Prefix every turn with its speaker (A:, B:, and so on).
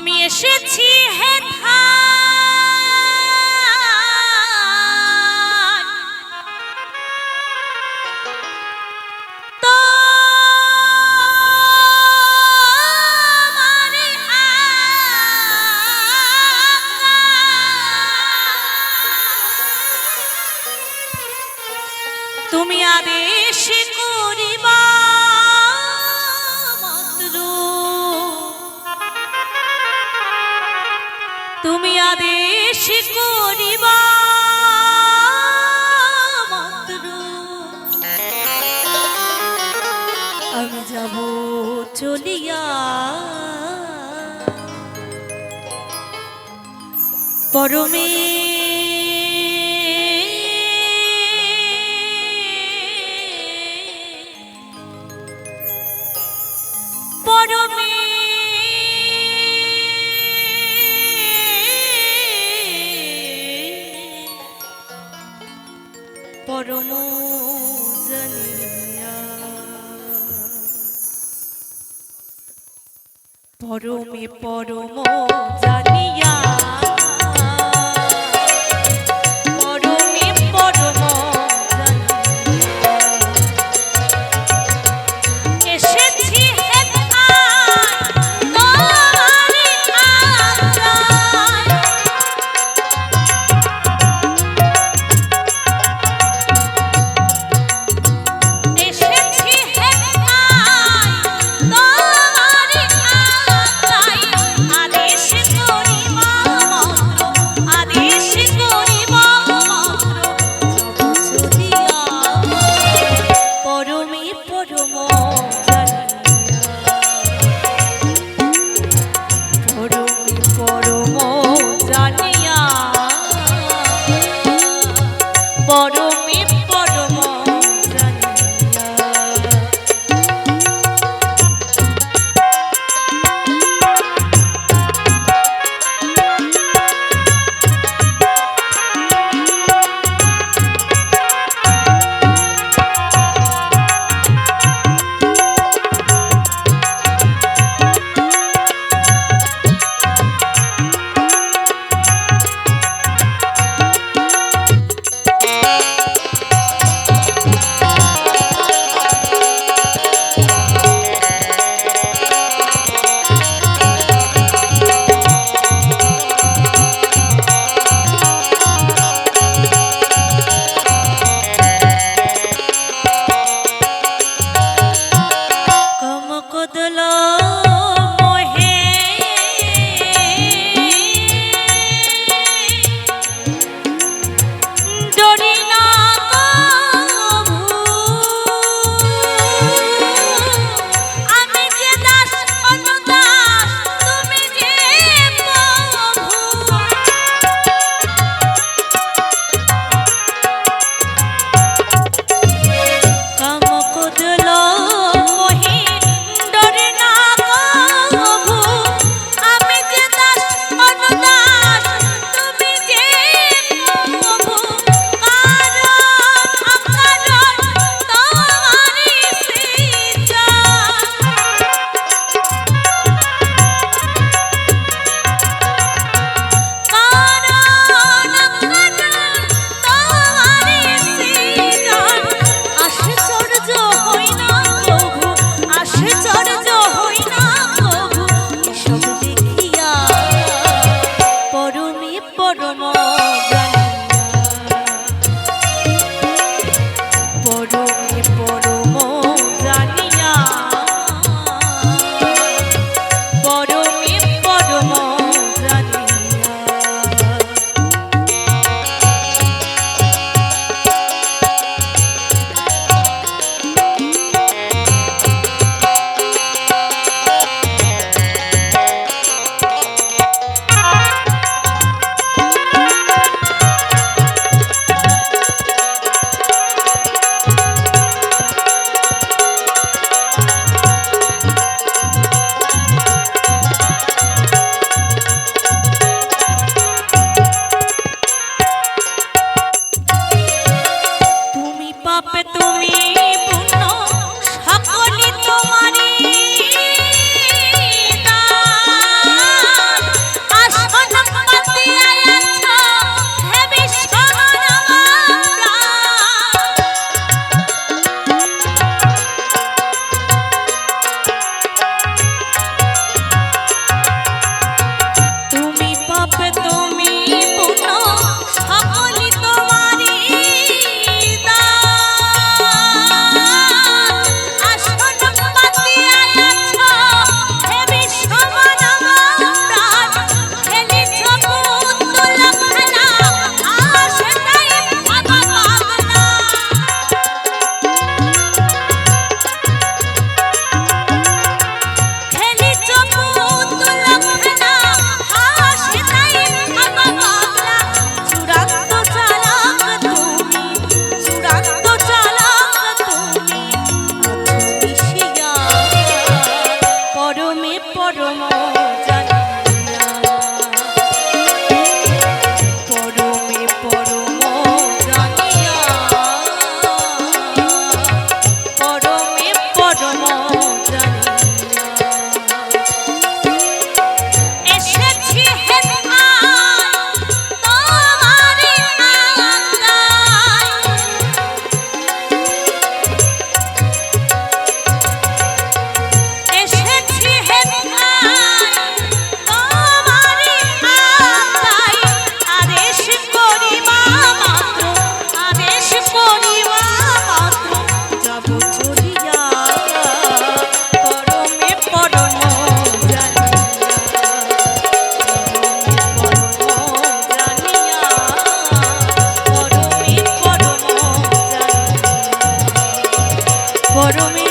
A: আমি এসেছি হে তুমি আদেশ করিবা আদেশ করিবা আমি যাব চলিয়া। পরমে চরণ পরমে পরম জানিয়া Oh পরমে